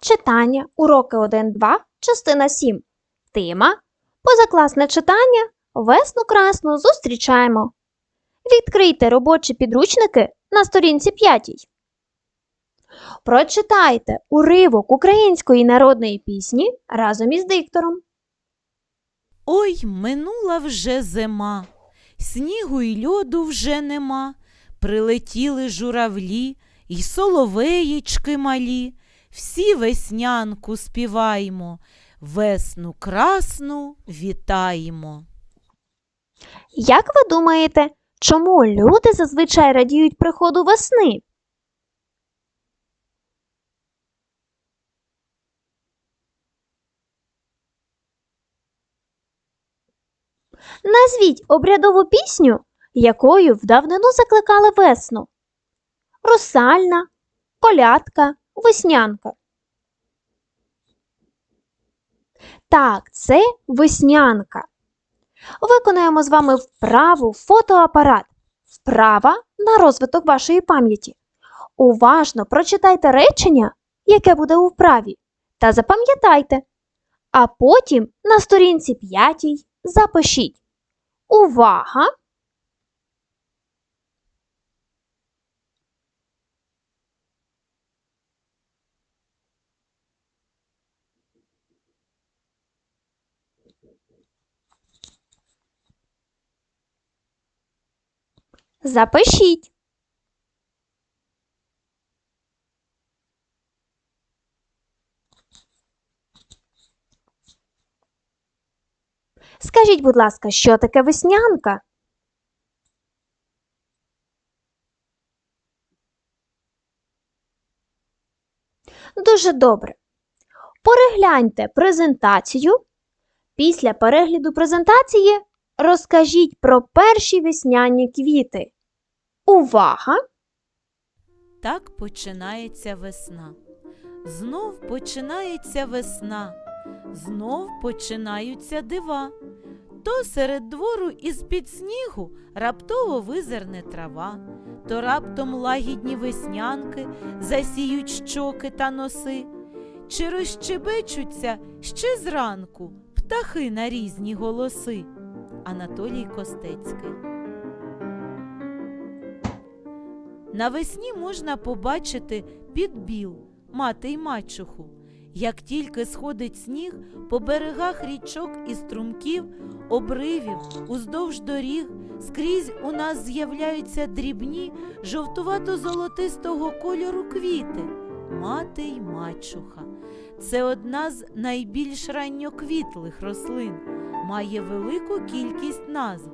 Читання, уроки 1-2, частина 7. Тема Позакласне читання. Весну красну зустрічаємо. Відкрийте робочі підручники на сторінці 5. Прочитайте уривок української народної пісні разом із диктором. Ой, минула вже зима, снігу й льоду вже нема, прилетіли журавлі й соловеєчки малі, всі веснянку співаємо, весну красну вітаємо. Як ви думаєте, чому люди зазвичай радіють приходу весни? Назвіть обрядову пісню, якою в давнину закликали весну. Русальна, колядка, веснянка. Так, це веснянка. Виконаємо з вами вправу фотоапарат. Вправа на розвиток вашої пам'яті. Уважно прочитайте речення, яке буде у вправі, та запам'ятайте. А потім на сторінці 5 запишіть. Увага! Запишіть. Скажіть, будь ласка, що таке веснянка? Дуже добре. Перегляньте презентацію. Після перегляду презентації розкажіть про перші весняні квіти. Увага! Так починається весна. Знов починається весна, знов починаються дива. То серед двору із-під снігу раптово визирне трава, то раптом лагідні веснянки засіють щоки та носи, чи розчебечуться ще зранку птахи на різні голоси. Анатолій Костецький Навесні можна побачити підбіл, мати й мачуху. Як тільки сходить сніг, по берегах річок і струмків, обривів, уздовж доріг, скрізь у нас з'являються дрібні жовтувато-золотистого кольору квіти, мати й мачуха. Це одна з найбільш ранньоквітлих рослин, має велику кількість назв: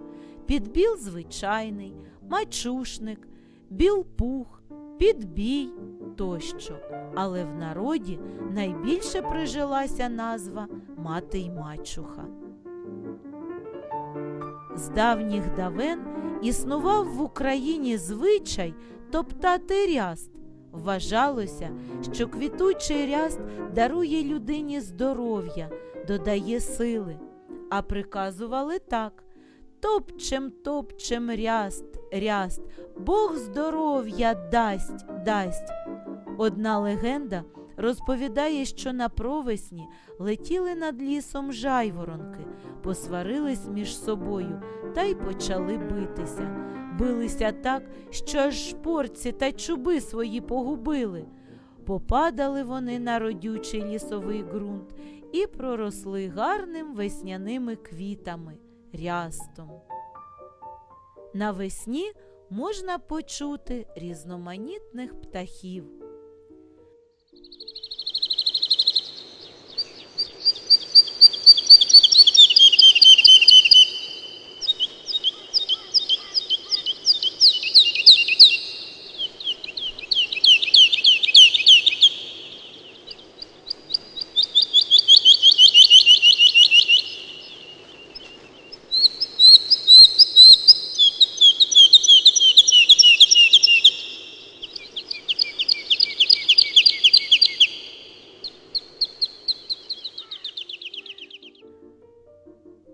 підбіл звичайний, мачушник, білпух, підбій тощо. Але в народі найбільше прижилася назва мати й мачуха. З давніх давен існував в Україні звичай топтати ряст. Вважалося, що квітучий ряст дарує людині здоров'я, додає сили, а приказували так топчем, топчем ряст, ряст, Бог здоров'я дасть, дасть. Одна легенда розповідає, що на провесні летіли над лісом жайворонки, посварились між собою та й почали битися. Билися так, що аж шпорці та чуби свої погубили. Попадали вони на родючий лісовий ґрунт і проросли гарним весняними квітами, рястом. Навесні можна почути різноманітних птахів.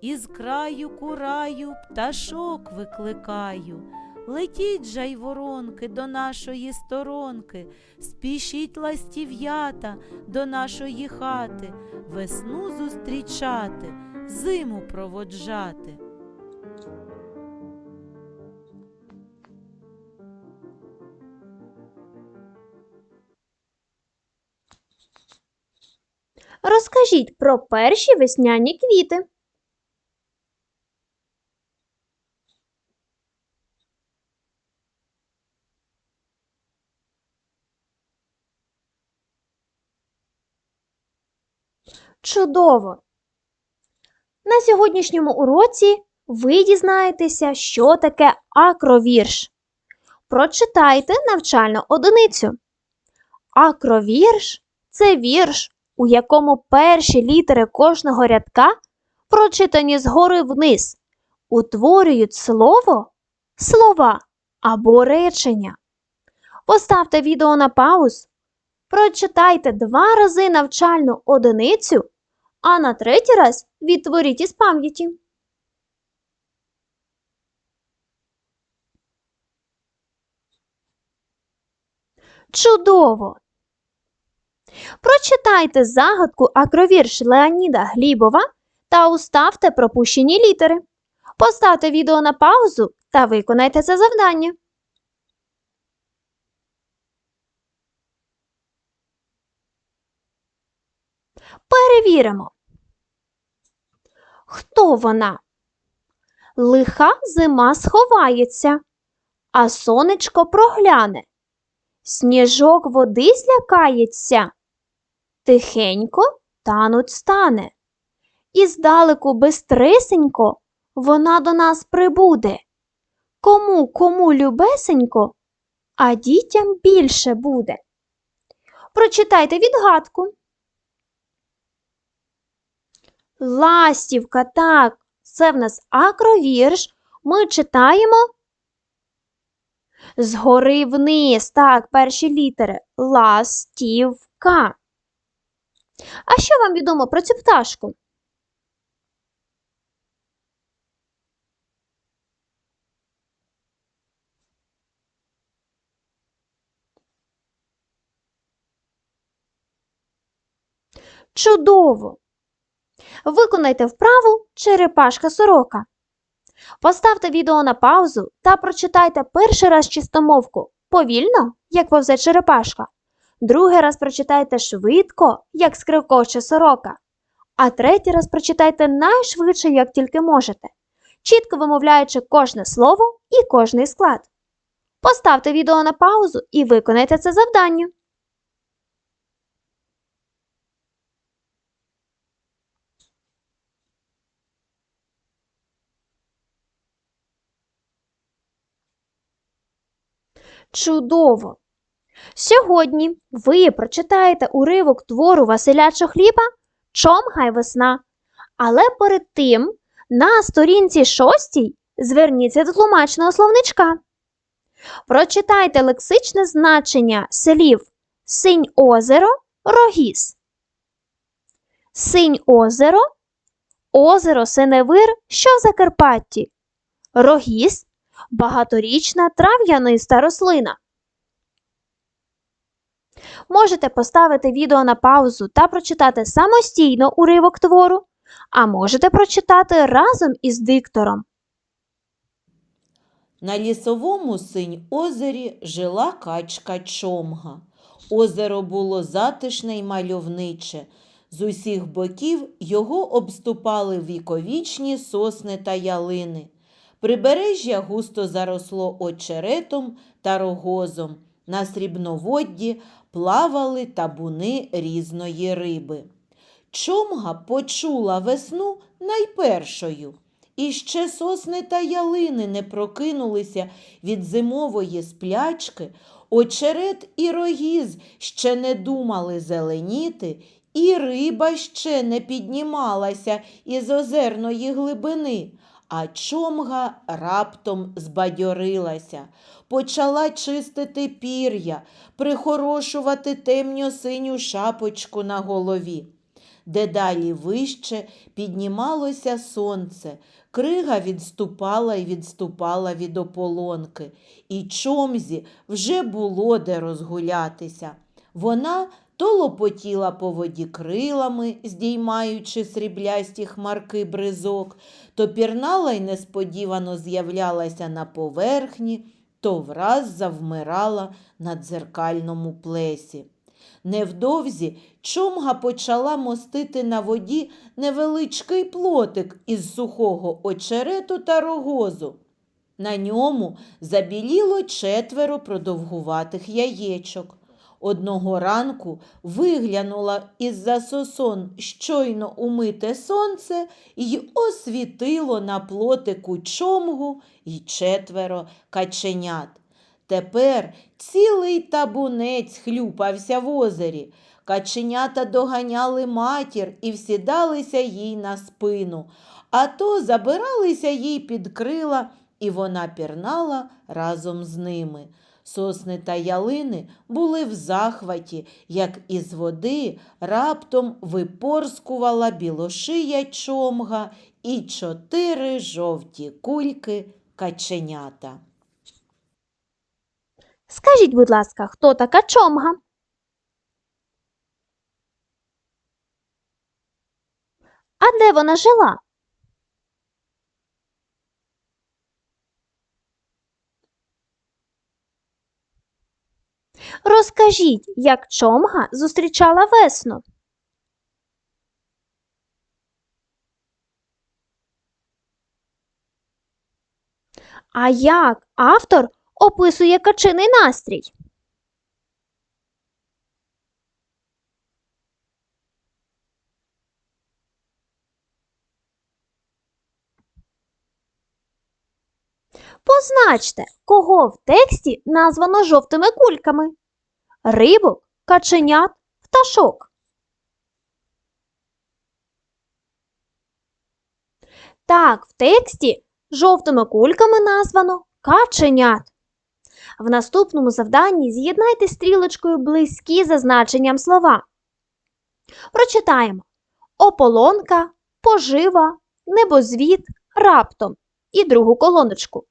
Із краю кураю пташок викликаю. Летіть же й воронки до нашої сторонки, спішіть ластів'ята до нашої хати, весну зустрічати, зиму проводжати. Розкажіть про перші весняні квіти. Чудово! На сьогоднішньому уроці ви дізнаєтеся, що таке акровірш. Прочитайте навчальну одиницю. Акровірш це вірш, у якому перші літери кожного рядка прочитані згори вниз, утворюють слово, слова або речення. Поставте відео на пауз, прочитайте два рази навчальну одиницю, а на третій раз відтворіть із пам'яті. Чудово! Прочитайте загадку акровірш Леоніда Глібова та уставте пропущені літери. Поставте відео на паузу та виконайте це завдання. Перевіримо. Хто вона? Лиха зима сховається, а сонечко прогляне. Сніжок води злякається, тихенько тануть стане. І здалеку бистрисенько вона до нас прибуде. Кому кому любесенько, а дітям більше буде. Прочитайте відгадку. Ластівка, так, це в нас акровірш. Ми читаємо Згори вниз, так, перші літери. Ластівка. А що вам відомо про цю пташку? Чудово! Виконайте вправу черепашка сорока. Поставте відео на паузу та прочитайте перший раз чистомовку повільно, як повзе черепашка. Другий раз прочитайте швидко, як скривкоче сорока. А третій раз прочитайте найшвидше, як тільки можете, чітко вимовляючи кожне слово і кожний склад. Поставте відео на паузу і виконайте це завдання. Чудово! Сьогодні ви прочитаєте уривок твору Василя Чохліба Чомга й весна. Але перед тим на сторінці шостій зверніться до тлумачного словничка. Прочитайте лексичне значення слів Синь озеро, рогіз. Синь озеро, озеро Синевир, що в Закарпатті. Рогіз багаторічна трав'яниста рослина. Можете поставити відео на паузу та прочитати самостійно уривок твору, а можете прочитати разом із диктором. На лісовому синь озері жила качка Чомга. Озеро було затишне й мальовниче. З усіх боків його обступали віковічні сосни та ялини. Прибережжя густо заросло очеретом та рогозом. На срібноводді плавали табуни різної риби. Чомга почула весну найпершою. І ще сосни та ялини не прокинулися від зимової сплячки, очерет і рогіз ще не думали зеленіти, і риба ще не піднімалася із озерної глибини. А чомга раптом збадьорилася, почала чистити пір'я, прихорошувати темньо-синю шапочку на голові. Дедалі вище піднімалося сонце, крига відступала й відступала від ополонки, і чомзі вже було де розгулятися. Вона то лопотіла по воді крилами, здіймаючи сріблясті хмарки бризок, то пірнала й несподівано з'являлася на поверхні, то враз завмирала на дзеркальному плесі. Невдовзі чомга почала мостити на воді невеличкий плотик із сухого очерету та рогозу. На ньому забіліло четверо продовгуватих яєчок. Одного ранку виглянула із-за сосон щойно умите сонце й освітило на плотику чомгу й четверо каченят. Тепер цілий табунець хлюпався в озері. Каченята доганяли матір і всідалися їй на спину, а то забиралися їй під крила, і вона пірнала разом з ними. Сосни та ялини були в захваті, як із води раптом випорскувала білошия чомга і чотири жовті кульки каченята. Скажіть, будь ласка, хто така чомга? А де вона жила? Розкажіть, як чомга зустрічала весну. А як автор описує качиний настрій? Позначте, кого в тексті названо жовтими кульками: рибок, каченят, пташок. Так, в тексті жовтими кульками названо каченят. В наступному завданні з'єднайте стрілочкою близькі за значенням слова. Прочитаємо ополонка, пожива, небозвід, раптом і другу колоночку.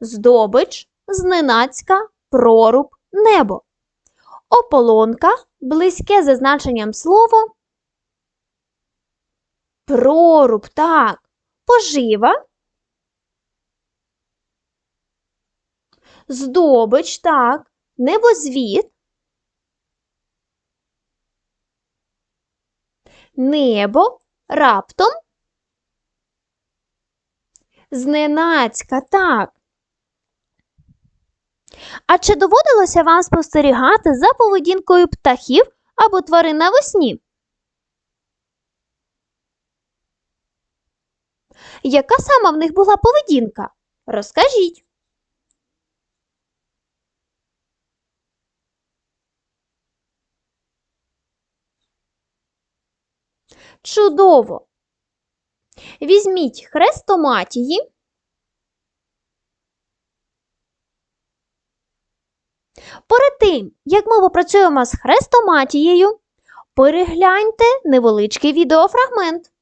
Здобич, зненацька, проруб, небо. Ополонка близьке за значенням слово. Проруб, так. Пожива. Здобич, так. Небозвід. Небо раптом. Зненацька, так. А чи доводилося вам спостерігати за поведінкою птахів або тварин навесні? Яка саме в них була поведінка? Розкажіть. Чудово! Візьміть хрестоматії. Перед тим, як ми попрацюємо з хрестоматією, перегляньте невеличкий відеофрагмент.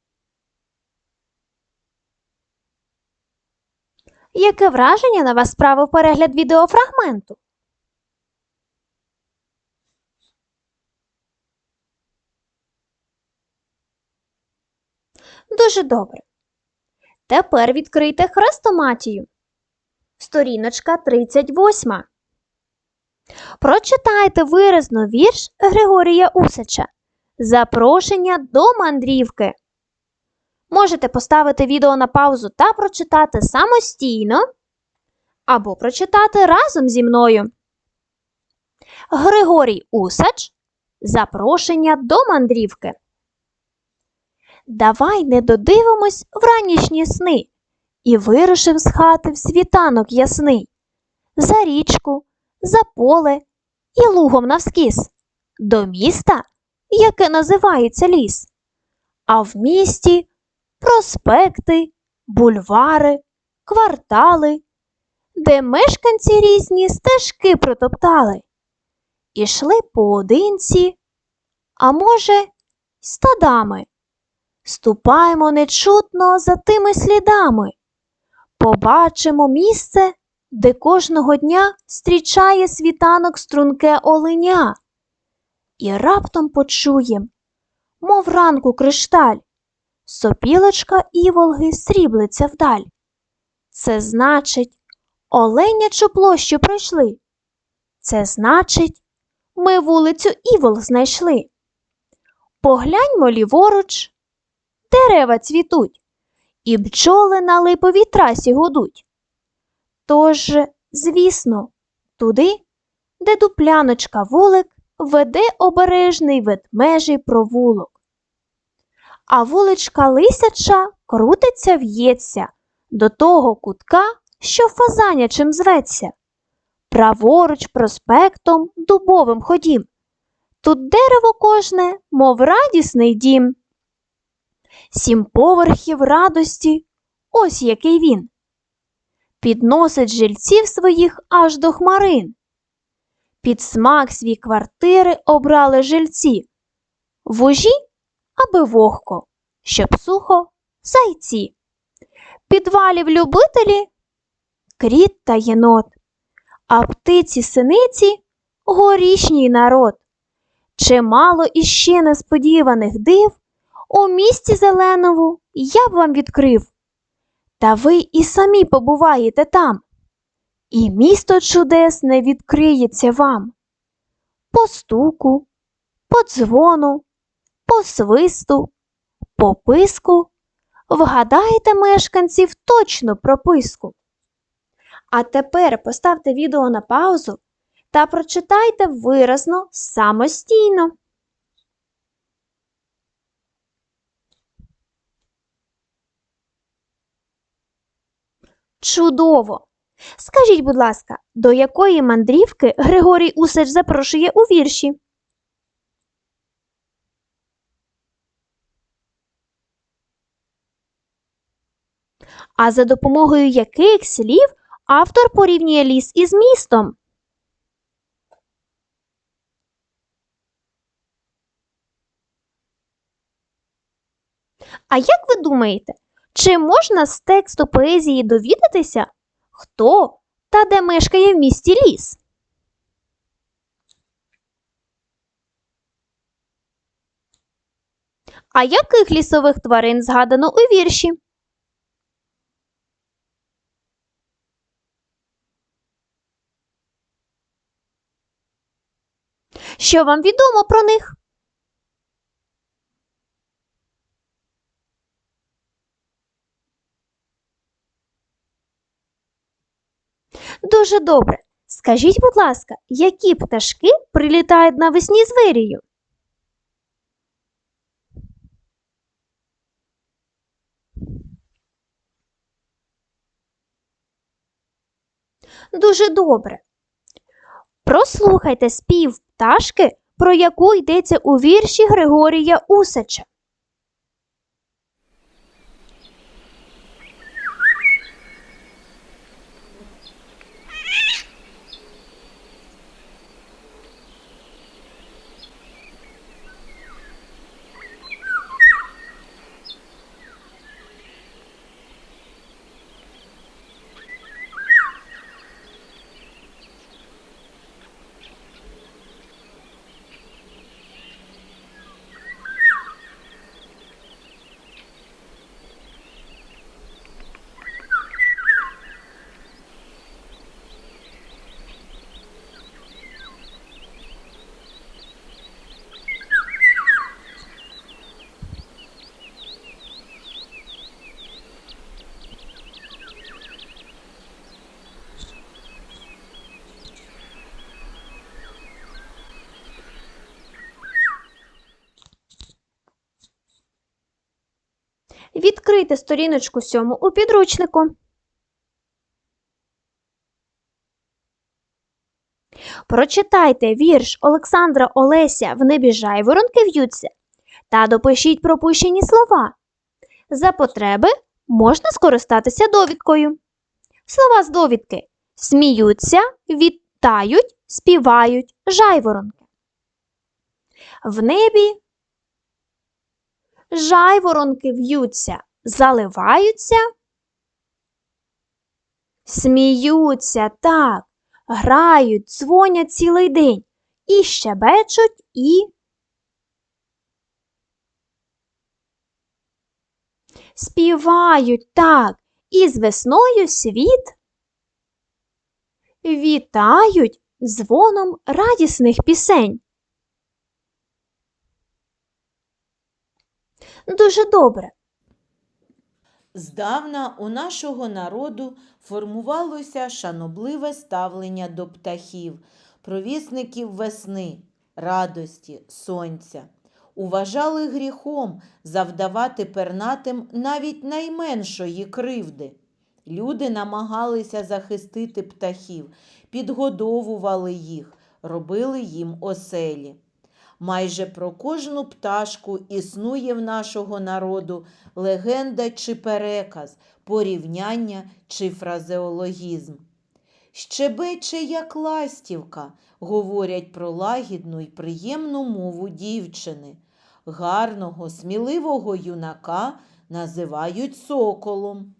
Яке враження на вас справив перегляд відеофрагменту? Дуже добре. Тепер відкрийте хрестоматію. Сторіночка 38. Прочитайте виразно вірш Григорія Усача Запрошення до мандрівки. Можете поставити відео на паузу та прочитати самостійно або прочитати разом зі мною. Григорій Усач Запрошення до мандрівки. Давай не додивимось в ранішні сни і вирушим з хати в світанок ясний, за річку, за поле і лугом навскіз, до міста, яке називається ліс. А в місті проспекти, бульвари, квартали, де мешканці різні стежки протоптали. Ішли поодинці, а може, стадами. Ступаймо нечутно за тими слідами, побачимо місце, де кожного дня зустрічає світанок струнке оленя. і раптом почуєм, мов ранку кришталь, сопілочка іволги сріблиться вдаль. Це значить, оленячу площу пройшли. Це значить, ми вулицю Івол знайшли. Погляньмо ліворуч, дерева цвітуть, і бджоли на липовій трасі гудуть. Тож, звісно, туди, де дупляночка вулик, веде обережний ведмежий провулок. А вуличка лисяча крутиться в'ється до того кутка, що фазанячим зветься. Праворуч проспектом дубовим ходім. Тут дерево кожне, мов радісний дім. Сім поверхів радості, ось який він. Підносить жильців своїх аж до хмарин. Під смак свій квартири обрали жильці. Вужі, аби вогко, щоб сухо зайці. Підвалів любителі кріт та єнот, а птиці синиці горішній народ. Чимало іще несподіваних див у місті зеленому я б вам відкрив. Та ви і самі побуваєте там, і місто чудесне відкриється вам. По стуку, по дзвону, по свисту, по писку вгадаєте мешканців точно прописку. А тепер поставте відео на паузу та прочитайте виразно самостійно. Чудово! Скажіть, будь ласка, до якої мандрівки Григорій Усач запрошує у вірші? А за допомогою яких слів автор порівнює ліс із містом? А як ви думаєте, чи можна з тексту поезії довідатися, хто та де мешкає в місті ліс? А яких лісових тварин згадано у вірші? Що вам відомо про них? Дуже добре. Скажіть, будь ласка, які пташки прилітають навесні з вирію? Дуже добре. Прослухайте спів пташки, про яку йдеться у вірші Григорія Усача. Відкрийте сторіночку сьому у підручнику. Прочитайте вірш Олександра Олеся В небі жайворонки в'ються та допишіть пропущені слова. За потреби можна скористатися довідкою. Слова з довідки сміються, вітають, співають жайворонки. В небі жайворонки в'ються, заливаються, сміються так, грають, дзвонять цілий день і щебечуть, і співають так, і з весною світ вітають дзвоном радісних пісень. Дуже добре. Здавна у нашого народу формувалося шанобливе ставлення до птахів, провісників весни, радості, сонця. Уважали гріхом завдавати пернатим навіть найменшої кривди. Люди намагалися захистити птахів, підгодовували їх, робили їм оселі. Майже про кожну пташку існує в нашого народу легенда чи переказ, порівняння чи фразеологізм. Щебече, як ластівка, говорять про лагідну й приємну мову дівчини. Гарного, сміливого юнака називають соколом.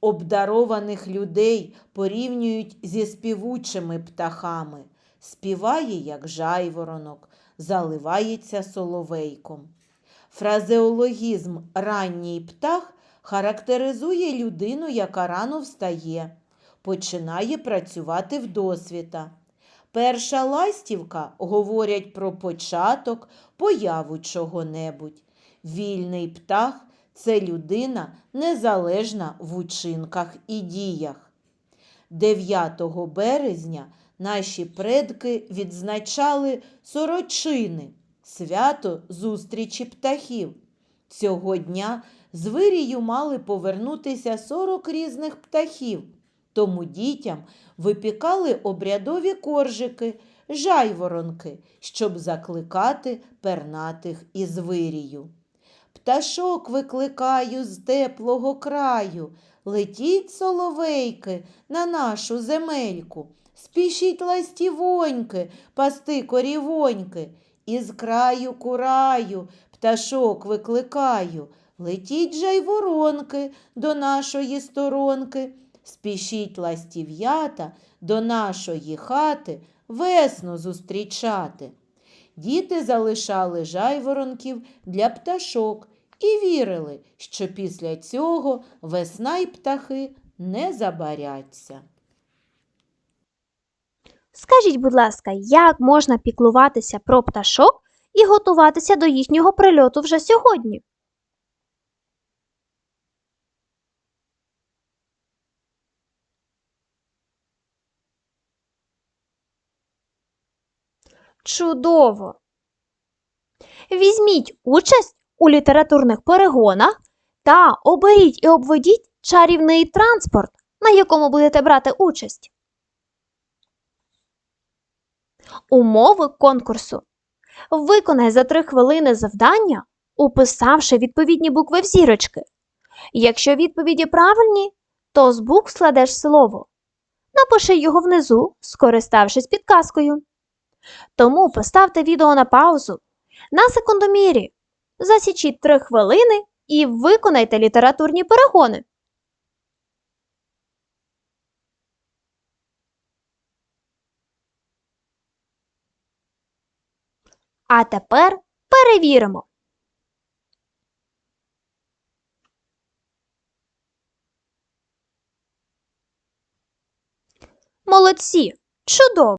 Обдарованих людей порівнюють зі співучими птахами. Співає, як жайворонок, заливається соловейком. Фразеологізм ранній птах характеризує людину, яка рано встає, починає працювати вдосвіта. Перша ластівка говорять про початок, появу чого-небудь. Вільний птах це людина незалежна в учинках і діях. 9 березня наші предки відзначали сорочини, свято зустрічі птахів. Цього дня з вирію мали повернутися 40 різних птахів, тому дітям випікали обрядові коржики, жайворонки, щоб закликати пернатих із вирію. Пташок викликаю з теплого краю, летіть, соловейки, на нашу земельку, спішіть ластівоньки, пасти корівоньки, із краю кураю, пташок викликаю, летіть же й воронки до нашої сторонки, спішіть ластів'ята до нашої хати весну зустрічати. Діти залишали жайворонків для пташок і вірили, що після цього весна й птахи не забаряться. Скажіть, будь ласка, як можна піклуватися про пташок і готуватися до їхнього прильоту вже сьогодні? Чудово! Візьміть участь у літературних перегонах та оберіть і обведіть чарівний транспорт, на якому будете брати участь. Умови конкурсу. Виконай за 3 хвилини завдання, уписавши відповідні букви в зірочки. Якщо відповіді правильні, то з букв складеш слово. Напиши його внизу, скориставшись підказкою. Тому поставте відео на паузу на секундомірі. Засічіть 3 хвилини і виконайте літературні перегони. А тепер перевіримо. Молодці! Чудово!